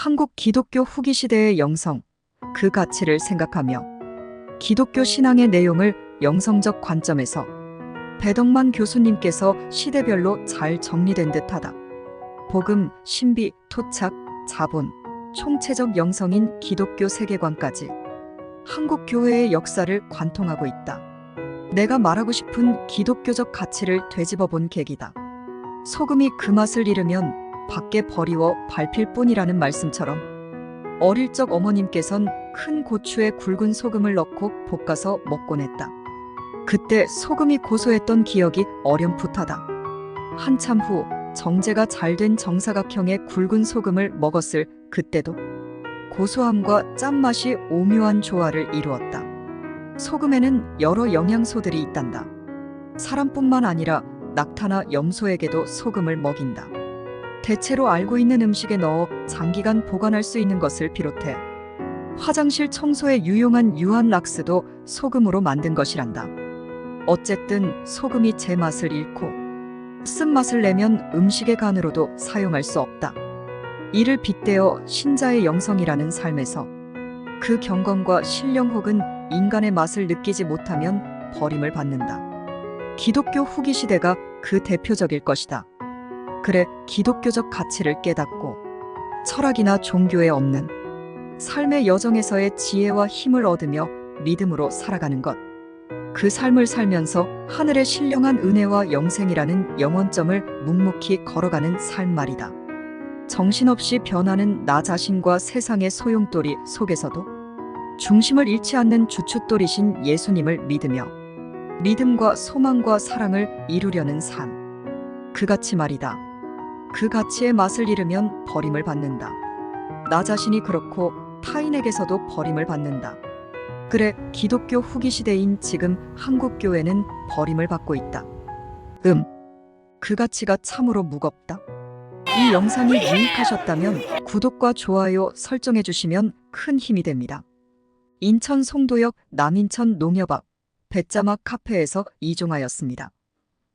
한국 기독교 후기 시대의 영성, 그 가치를 생각하며 기독교 신앙의 내용을 영성적 관점에서 배덕만 교수님께서 시대별로 잘 정리된 듯하다. 복음, 신비, 토착, 자본, 총체적 영성인 기독교 세계관까지 한국 교회의 역사를 관통하고 있다. 내가 말하고 싶은 기독교적 가치를 되짚어 본 계기다. 소금이 그 맛을 잃으면 밖에 버리워 밟힐 뿐이라는 말씀처럼 어릴 적 어머님께선 큰 고추에 굵은 소금을 넣고 볶아서 먹곤 했다. 그때 소금이 고소했던 기억이 어렴풋하다. 한참 후 정제가 잘 된 정사각형의 굵은 소금을 먹었을 그때도 고소함과 짠맛이 오묘한 조화를 이루었다. 소금에는 여러 영양소들이 있단다. 사람뿐만 아니라 낙타나 염소에게도 소금을 먹인다. 대체로 알고 있는 음식에 넣어 장기간 보관할 수 있는 것을 비롯해 화장실 청소에 유용한 유한 락스도 소금으로 만든 것이란다. 어쨌든 소금이 제 맛을 잃고 쓴맛을 내면 음식의 간으로도 사용할 수 없다. 이를 빗대어 신자의 영성이라는 삶에서 그 경건과 신령 혹은 인간의 맛을 느끼지 못하면 버림을 받는다. 기독교 후기 시대가 그 대표적일 것이다. 그래 기독교적 가치를 깨닫고 철학이나 종교에 없는 삶의 여정에서의 지혜와 힘을 얻으며 믿음으로 살아가는 것. 그 삶을 살면서 하늘의 신령한 은혜와 영생이라는 영원점을 묵묵히 걸어가는 삶 말이다. 정신없이 변하는 나 자신과 세상의 소용돌이 속에서도 중심을 잃지 않는 주춧돌이신 예수님을 믿으며 믿음과 소망과 사랑을 이루려는 삶. 그 가치 말이다. 그 가치의 맛을 잃으면 버림을 받는다. 나 자신이 그렇고 타인에게서도 버림을 받는다. 그래, 기독교 후기 시대인 지금 한국 교회는 버림을 받고 있다. 음, 그 가치가 참으로 무겁다. 이 영상이 유익하셨다면 구독과 좋아요 설정해 주시면 큰 힘이 됩니다. 인천 송도역 남인천 농협 앞 배짜막 카페에서 이종하였습니다.